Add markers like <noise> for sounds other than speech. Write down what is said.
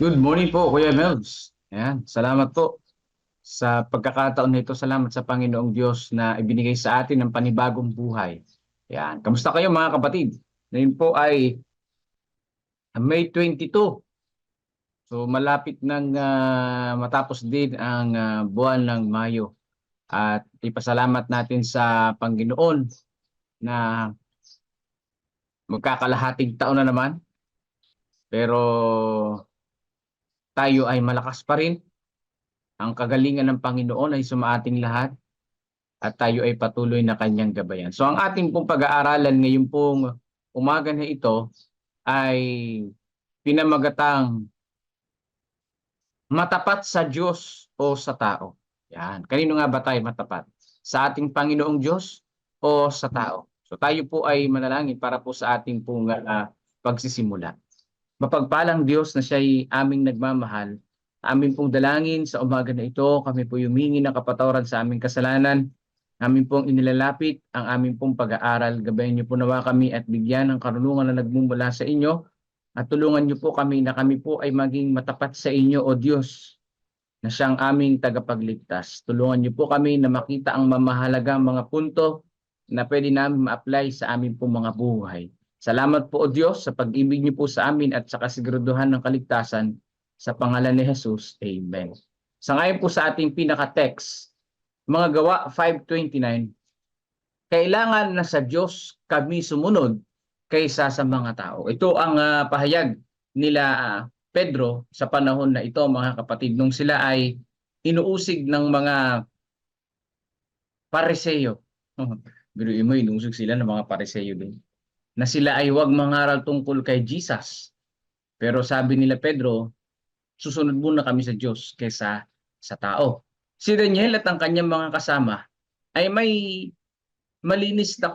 Good morning po, Kuya Melvs. Ayan, salamat po sa pagkakataon na ito. Salamat sa Panginoong Diyos na ibinigay sa atin ng panibagong buhay. Ayan, kamusta kayo mga kapatid? Ngayon po ay May 22. So malapit nang ah, matapos din ang ah, buwan ng Mayo. At ipasalamat natin sa Panginoon na magkakalahating taon na naman. Pero tayo ay malakas pa rin. Ang kagalingan ng Panginoon ay sumaating lahat at tayo ay patuloy na kanyang gabayan. So ang ating pong pag-aaralan ngayon pong umaga na ito ay pinamagatang matapat sa Diyos o sa tao. Yan. Kanino nga ba tayo matapat? Sa ating Panginoong Diyos o sa tao? So tayo po ay manalangin para po sa ating pong ah, pagsisimula. Mapagpalang Diyos na siya'y aming nagmamahal. Amin pong dalangin sa umaga na ito, kami po yumingi ng kapatawaran sa aming kasalanan. Amin pong inilalapit ang aming pong pag-aaral. Gabayan niyo po nawa kami at bigyan ng karunungan na nagmumula sa inyo. At tulungan niyo po kami na kami po ay maging matapat sa inyo, O Diyos, na siyang aming tagapagligtas. Tulungan niyo po kami na makita ang mamahalagang mga punto na pwede namin ma-apply sa aming pong mga buhay. Salamat po o Diyos sa pag-ibig niyo po sa amin at sa kasiguraduhan ng kaligtasan sa pangalan ni Jesus. Amen. Sa ngayon po sa ating pinaka-text, mga gawa 5.29, kailangan na sa Diyos kami sumunod kaysa sa mga tao. Ito ang ah, pahayag nila ah, Pedro sa panahon na ito mga kapatid nung sila ay inuusig ng mga pariseyo. <laughs> Biruin mo, inuusig sila ng mga pariseyo din na sila ay huwag mangaral tungkol kay Jesus. Pero sabi nila Pedro, susunod muna kami sa Diyos kaysa sa tao. Si Daniel at ang kanyang mga kasama ay may malinis na